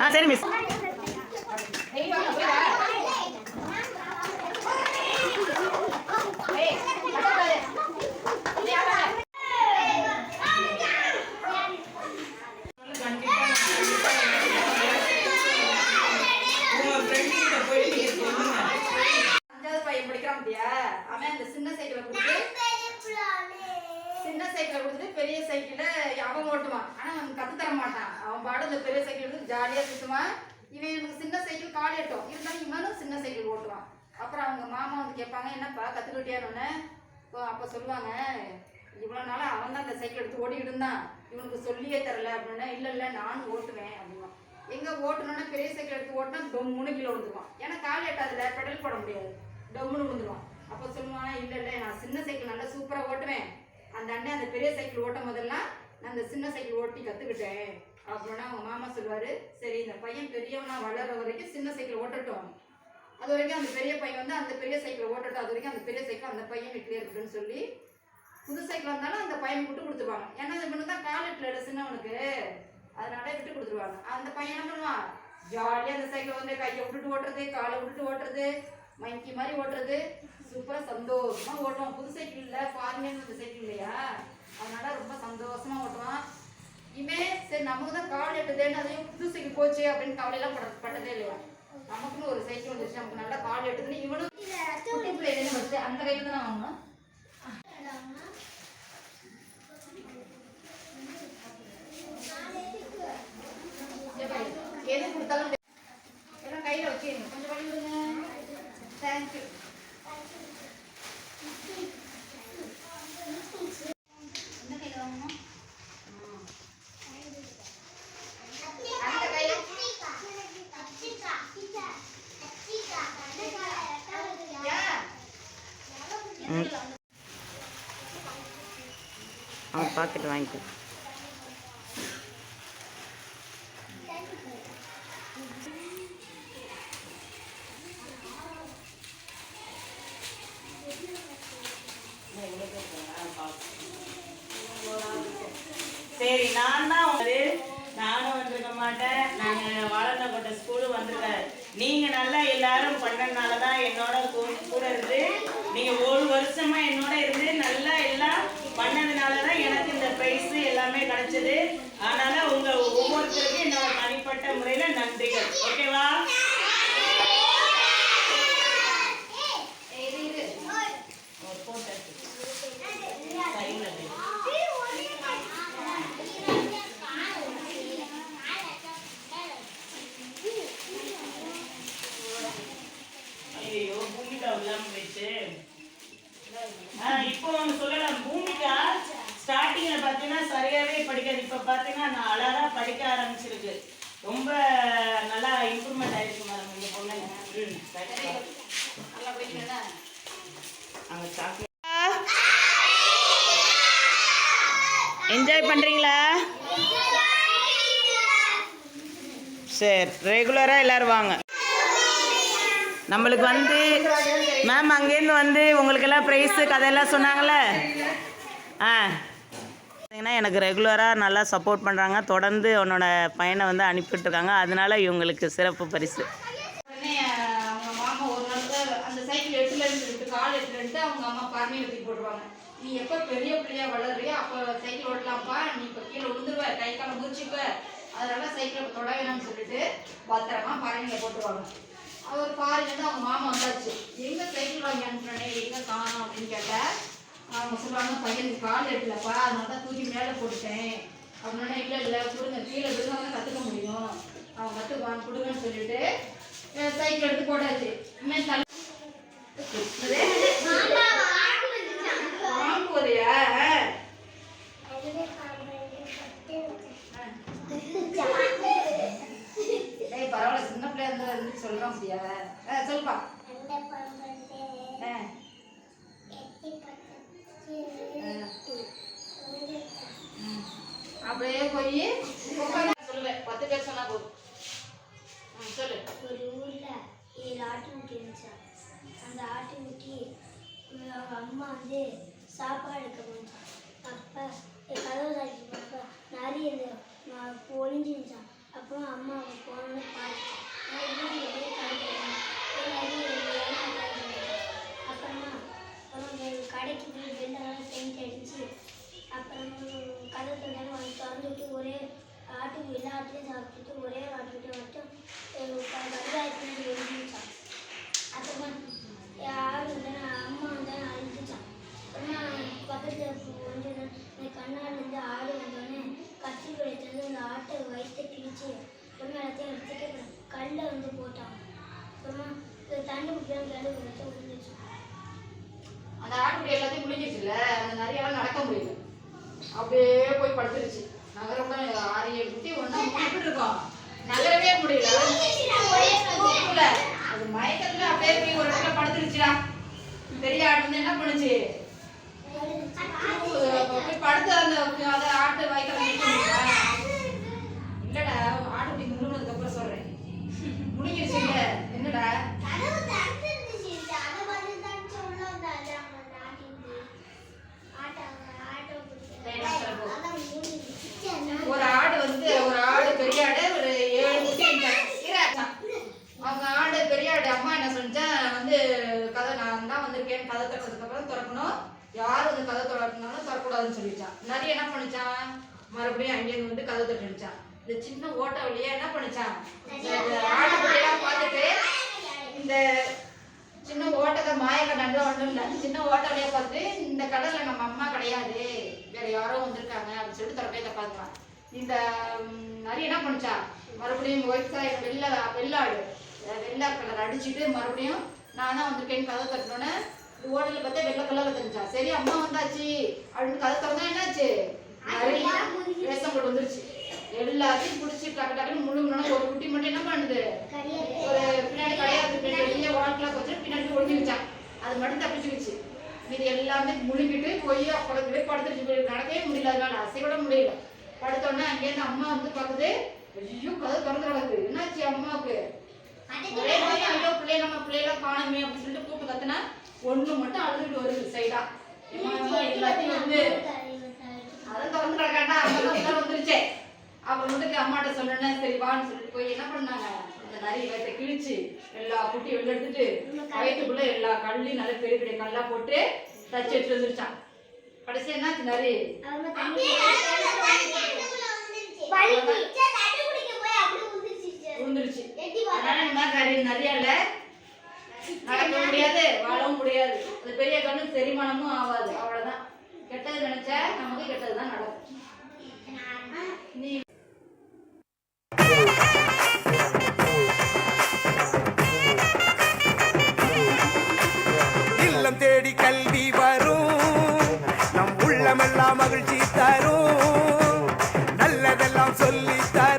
ஆ சரி மிஸ் படிக்கிறான் அவன் அந்த சின்ன சைடுல கொடுத்து சைக்கிளை அவன் ஓட்டுவான். ஆனால் அவன் கற்று தர மாட்டான். அவன் பாடு இந்த பெரிய சைக்கிள் எடுத்து ஜாலியாக சுற்றுவான் இவன் எனக்கு சின்ன சைக்கிள் கால் எட்டும். இருந்தாலும் இவனும் சின்ன சைக்கிள் ஓட்டுவான். அப்புறம் அவங்க மாமா வந்து கேட்பாங்க என்னப்பா கத்துக்கிட்டியான்னு அப்போ சொல்லுவாங்க இவ்வளோ நாளாக அவன் தான் அந்த சைக்கிள் எடுத்து ஓடிக்கிட்டு இருந்தான். இவனுக்கு சொல்லியே தரல. அப்படின்னா இல்லை இல்லை நானும் ஓட்டுவேன். அப்படின்னா எங்கே ஓட்டணும்னா பெரிய சைக்கிள் எடுத்து ஓட்டினா டொம்முன்னு கீழே விழுந்துருவான். ஏன்னா கால் எட்டாதுல பெடல் போட முடியாது. டொம்முன்னு விழுந்துருவான். அப்போ சொல்லுவானா இல்லை இல்லை நான் சின்ன சைக்கிள் நல்லா சூப்பராக ஓட்டுவேன். அந்த அண்ணன் அந்த பெரிய சைக்கிள் ஓட்டும் போதெல்லாம் நான் அந்த சின்ன சைக்கிள் ஓட்டி கற்றுக்கிட்டேன் அப்படின்னா அவங்க மாமா சொல்லுவார் சரி இந்த பையன் பெரியவனா வளர்ற வரைக்கும் சின்ன சைக்கிள் ஓட்டட்டும். அது வரைக்கும் அந்த பெரிய பையன் வந்து அந்த பெரிய சைக்கிள் ஓட்டட்டும். அது வரைக்கும் அந்த பெரிய சைக்கிள் அந்த பையன் வீட்டிலே இருக்குன்னு சொல்லி புது சைக்கிள் வந்தாலும் அந்த பையன் விட்டு கொடுத்துருவாங்க. ஏன்னா இவனுக்கு தான் கால் சின்னவனுக்கு அதனால விட்டு கொடுத்துருவாங்க. அந்த பையன் என்ன பண்ணுவான்? ஜாலியாக அந்த சைக்கிள் வந்து கையை விட்டுட்டு ஓட்டுறது காலை விட்டுட்டு ஓட்டுறது மங்கி மாதிரி ஓட்டுறது. சூப்பரா சந்தோஷமா ஓட்டுவான் புது சைக்கிள் இல்ல ஃபாரின் இந்த சைக்கிள் இல்லையா? அதனால ரொம்ப சந்தோஷமா ஓட்டுவான் இவன் சரி நமக்கு தான் கால் எட்டுதேன்னு அதையும் புது சைக்கிள் போச்சு அப்படின்னு கவலையெல்லாம் பட பட்டதே இல்லையா? நமக்குன்னு ஒரு சைக்கிள் வந்துச்சு நமக்கு நல்லா கால் எட்டுதுன்னு இவனும் அந்த கையில தான் வாங்கணும் எது கொடுத்தாலும் எல்லாம் கையில வச்சுருங்க கொஞ்சம் வழி விடுங்க தேங்க்யூ இந்த கையில வாங்கணும் அந்த கையில ஏன் அவன் பாக்கெட் வாங்கிக்கோ சரி நான் தான் வந்து நானும் வந்திருக்க மாட்டேன். நாங்கள் வாழந்தப்பட்ட ஸ்கூலு வந்திருக்காரு நீங்க நல்லா எல்லாரும் பண்ணனால தான் என்னோட கூட இருந்து நீங்க ஒரு வருஷமா என்னோட இருந்து நல்லா எல்லாம் பண்ணதுனால தான் எனக்கு இந்த பிரைஸ் எல்லாமே கிடைச்சது. அதனால உங்க ஒவ்வொருத்தருக்கும் என்னோட தனிப்பட்ட முறையில நன்றிகள். ஓகேவா இது இது ஒரு photo எடுத்து. கையில எடு. ஐயோ பூமிகா இல்லாம போயிடுச்சு ஆ, இப்போ ஒன்று சொல்லலாம் பூமிகா ஸ்டார்டிங்ல பார்த்தீங்கன்னா சரியாவே படிக்காது இப்போ பார்த்தீங்கன்னா நான் அழகா படிக்க ஆரம்பிச்சிருக்கு. ரொம்ப நல்லா இம்ப்ரூவ்மெண்ட் ஆயிருக்கு மேடம் இந்த பொண்ணு ம். சரி நல்லா போயிட்டு அங்கே சாக்லேட் என்ஜாய் பண்ணுறீங்களா சரி ரெகுலராக எல்லோரும் வாங்க. நம்மளுக்கு வந்து மேம் அங்கேருந்து வந்து உங்களுக்கெல்லாம் ப்ரைஸு கதையெல்லாம் சொன்னாங்கல்ல? ஆ. பார்த்தீங்கன்னா எனக்கு ரெகுலராக நல்லா சப்போர்ட் பண்ணுறாங்க தொடர்ந்து உன்னோட பையனை வந்து அனுப்பிட்டுருக்காங்க அதனால இவங்களுக்கு சிறப்பு பரிசு. அவங்க அம்மா பார்மையை தூக்கி போட்டுருவாங்க. நீ எப்போ பெரிய பிள்ளையா வளருறியோ அப்போ சைக்கிள் ஓட்டலாம்ப்பா. நீ இப்போ கீழே விழுந்துருவ கை கால முடிச்சுப்ப அதனால சைக்கிளை தொட சொல்லிட்டு பத்திரமா பாறையில போட்டுருவாங்க. அவர் பாருங்க அவங்க மாமா வந்தாச்சு. எங்க சைக்கிள் வாங்கி அனுப்புறனே எங்க காணும்? அப்படின்னு கேட்டா அவங்க சொல்லுவாங்க பையனுக்கு கால் எட்டலப்பா அதனால தான் தூக்கி மேலே போட்டுட்டேன். அப்படின்னா இல்லை இல்லை கொடுங்க. கீழே விழுந்தா தான் கற்றுக்க முடியும். அவங்க கற்றுக்குவாங்க கொடுங்கன்னு சொல்லிட்டு சைக்கிள் எடுத்து போட்டாச்சு. இனிமேல் தள்ளி வாங்குவதையா ஏய் பரவாயில்ல சின்ன பிள்ளையா இருந்தா இருந்து சொல்றான் முடியா சொல்லுப்பா. போய் உட்காந்து சொல்லுவேன். பத்து பேர் சொன்னா போதும். சொல்லு. ஒரு ஊர்ல ஏழு ஆட்டுக்குட்டி இருந்துச்சு. அந்த ஆட்டுக்குட்டி உம், அவங்க அம்மா வந்து சாப்பாடு எடுக்க போச்சான் அப்ப கதவு சாக்கி போனப்ப நிறைய ஒளிஞ்சிருந்துச்சான் அப்புறம் அம்மா அவங்க போனோன்னு ஆட்டுக்கு எல்லா ஆட்டுலையும் சாப்பிட்டுட்டு ஒரே ஒரு ஆட்டுக்கிட்ட மட்டும் வெங்காயத்துல எழுதிச்சான் அப்புறமா யாரும் இல்லை அம்மா வந்து அழுதுச்சான் அப்புறமா பக்கத்தில் வந்து இந்த கண்ணாடிலேருந்து ஆடு அப்படியே போய் படுத்துருச்சு நகர கூட ஆறு ஏழு குட்டி ஒண்ணா மூணு இருக்கோம் நகரவே முடியல. அது மயக்கத்துல அப்படியே போய் ஒரு இடத்துல படுத்துருச்சுடா. பெரிய ஆடு வந்து என்ன பண்ணுச்சு? படுத்து அந்த அதை ஆட்டு வயிற்றுல இல்லடா ஆட்டு இப்படி முழுங்கினதுக்கு அப்புறம் சொல்றேன் முழுங்கிருச்சு இல்ல என்னடா கதவு திறந்துருந்துச்சு. அதை பார்த்து தான் உள்ள வந்தாரு அவங்க நாட்டிக்கு. ஆட்டோ ஆட்டோ பிடிக்க. அதான் மூடிடுச்சு. ஒரு ஆடு வந்து ஒரு ஆடு பெரிய ஆடு ஒரு ஏழு குட்டி இருந்தாங்க. இரு, அச்சா. அவங்க ஆடு பெரிய ஆடு அம்மா என்ன சொன்னா வந்து கதை நான் தான் வந்திருக்கேன் கதை திறந்ததுக்கு அப்புறம் திறக்கணும் யார் வந்து கதை திறக்கணும்னாலும் திறக்கூடாதுன்னு சொல்லிச்சான் நிறைய என்ன பண்ணிச்சான்? மறுபடியும் அங்கேயிருந்து வந்து கதை தட்டுச்சான் இந்த சின்ன ஓட்டை வழியா என்ன பண்ணிச்சான்? ஆட்டுக்குட்டியெல்லாம் பார்த்துட்டு இந்த சின்ன ஓட்டத்தை மாய நல்லா ஒன்றும் இல்லை. சின்ன ஓட்ட வழியா பார்த்து இந்த கடல்ல நம்ம அம்மா கிடையாது. வேற யாரோ வந்திருக்காங்க அப்படின்னு சொல்லிட்டு திறப்பே பார்க்கலாம் இந்த நரி என்ன பண்ணுச்சா மறுபடியும் ஒயிட் சாய் வெள்ளை வெள்ளாடு வெள்ளை கலர் அடிச்சுட்டு மறுபடியும் நான் தான் வந்திருக்கேன்னு கதை தட்டினோன்னே ஓடல பார்த்தா வெள்ளை கலர்ல தெரிஞ்சா. சரி அம்மா வந்தாச்சு. அப்படின்னு கதை திறந்தா என்னாச்சு? நிறைய விஷம் கொண்டு வந்துருச்சு. எல்லாத்தையும் பிடிச்சி டக்கு டக்குன்னு முழுங்கணும் ஒரு குட்டி மட்டும் என்ன பண்ணுது? ஒரு பின்னாடி கிடையாது பெரிய வாழ்க்கைலாம் வச்சு பின்னாடி ஒழிஞ்சுக்கிச்சான் அது மட்டும் தப்பிச்சுக்கிச்சு. இது எல்லாமே முழுங்கிட்டு போய் அப்புறம் போய் படுத்துருச்சு போய் நடக்கவே முடியல. அதனால அசைவிட முடியல. படுத்தோடனே அங்கேருந்து அம்மா வந்து பார்க்குது ஐயோ கதை திறந்து கிடக்குது என்னாச்சு அம்மாவுக்கு? ஒரே ஐயோ பிள்ளை நம்ம பிள்ளைலாம் காணுமே அப்படின்னு சொல்லிட்டு கூப்பிட்டு கத்துனா ஒண்ணு மட்டும் அழுதுட்டு வருது சைடா எல்லாத்தையும் வந்து அதை திறந்து கிடக்காண்டா அம்மா வந்துருச்சே. அப்புறம் வந்துட்டு அம்மாட்ட சொன்னேன் சரி வான்னு சொல்லிட்டு போய் என்ன பண்ணாங்க? இந்த நிறைய கிழிச்சு எல்லா குட்டியும் வெளில எடுத்துட்டு வயிற்றுக்குள்ள எல்லா கல்லையும் நல்ல பெரிய பெரிய கல்லா போட்டு தச்சு எடுத்து வந்துருச்சான் கடைசி என்னாச்சு நிறைய பார்த்தா அதனால இந்த மாதிரி நிறைய நிறையால நடக்க முடியாது வாழவும் முடியாது. அது பெரிய கண்ணு செரிமானமும் ஆகாது. அவ்வளவுதான். கெட்டது நினைச்சா நமக்கு கெட்டதுதான் நடக்கும். நீ இல்லம் தேடி கல்வி வரும். நம் உள்ளமெல்லாம் மகிழ்ச்சி தரும். நல்லதெல்லாம் சொல்லி தரும்.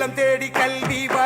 இல்லம் தேடி கல்வி வரும்